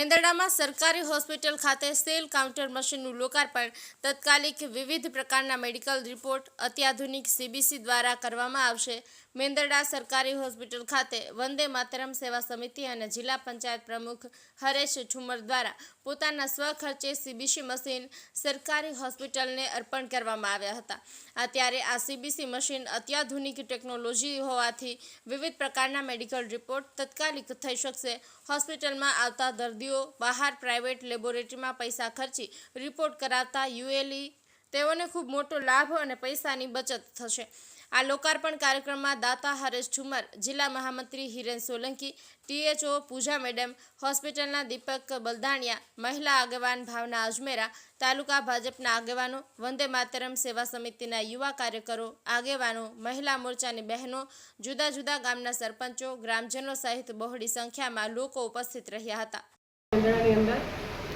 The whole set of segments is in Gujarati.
મેંદરડામાં સરકારી હોસ્પિટલ ખાતે સેલ કાઉન્ટર મશીનનું લોકાર્પણ, તત્કાલિક વિવિધ પ્રકારના મેડિકલ રિપોર્ટ અત્યાધુનિક સીબીસી દ્વારા કરવામાં આવશે. મેંદરડા સરકારી હોસ્પિટલ ખાતે વંદે માતરમ સેવા સમિતિ અને જિલ્લા પંચાયત પ્રમુખ હરેશ ઠુમર દ્વારા પોતાના સ્વખર્ચે સીબીસી મશીન સરકારી હોસ્પિટલને અર્પણ કરવામાં આવ્યા હતા. આ ત્યારે આ સીબીસી મશીન અત્યાધુનિક ટેકનોલોજી હોવાથી વિવિધ પ્રકારના મેડિકલ રિપોર્ટ તત્કાલિક થઈ શકશે. હોસ્પિટલમાં આવતા દર્દીઓ, બહાર પ્રાઇવેટ લેબોરેટરીમાં પૈસા ખર્ચી રિપોર્ટ કરાવતા યુએલઈ, તેઓને ખૂબ મોટો લાભ અને પૈસાની બચત થશે. આ લોકાર્પણ કાર્યક્રમમાં દાતા હરેશ ઠુમર, જિલ્લા મહામંત્રી હિરેન સોલંકી, ટીએચઓ પૂજા મેડમ, હોસ્પિટલના દીપક બલદાણિયા, મહિલા આગેવાન ભાવના અજમેરા, તાલુકા ભાજપના આગેવાનો, વંદે માતરમ સેવા સમિતિના યુવા કાર્યકરો, આગેવાનો, મહિલા મોરચાની બહેનો, જુદા જુદા ગામના સરપંચો, ગ્રામજનો સહિત બહોળી સંખ્યામાં લોકો ઉપસ્થિત રહ્યા હતા.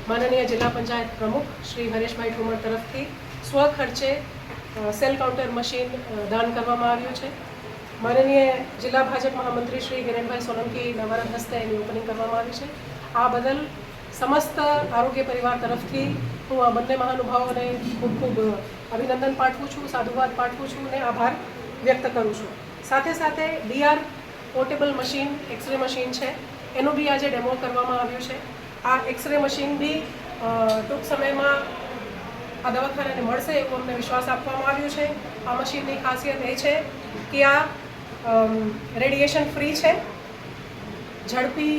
માનનીય જિલ્લા પંચાયત પ્રમુખ શ્રી હરેશભાઈ ઠુમર તરફથી સ્વખર્ચે સેલ કાઉન્ટર મશીન દાન કરવામાં આવ્યું છે. માનનીય જિલ્લા ભાજપ મહામંત્રી શ્રી કિરણભાઈ સોલંકી નવરત હસ્તે એની ઓપનિંગ કરવામાં આવી છે. આ બદલ સમસ્ત આરોગ્ય પરિવાર તરફથી હું આ બંને મહાનુભાવોને ખૂબ ખૂબ અભિનંદન પાઠવું છું, સાધુવાદ પાઠવું છું અને આભાર વ્યક્ત કરું છું. સાથે સાથે DR portable machine, x-ray machine છે. એનું બી આજે ડેમો કરવામાં આવ્યું છે. આ એક્સરે મશીન બી ટૂંક સમયમાં આ દવાખાનાને મળશે એવો અમને વિશ્વાસ આપવામાં આવ્યો છે. આ મશીનની ખાસિયત એ છે કે આ રેડિયેશન ફ્રી છે. ઝડપી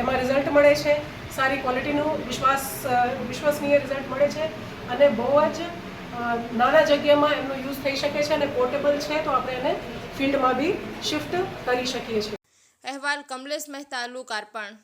એમાં રિઝલ્ટ મળે છે. સારી ક્વોલિટીનું વિશ્વાસ વિશ્વસનીય રિઝલ્ટ મળે છે અને બહુ જ નાના જગ્યામાં એમનો યુઝ થઈ શકે છે અને પોર્ટેબલ છે તો આપણે એને ફિલ્ડમાં બી શિફ્ટ કરી શકીએ છીએ. અહેવાલ કમલેશ મહેતા લોકાર્પણ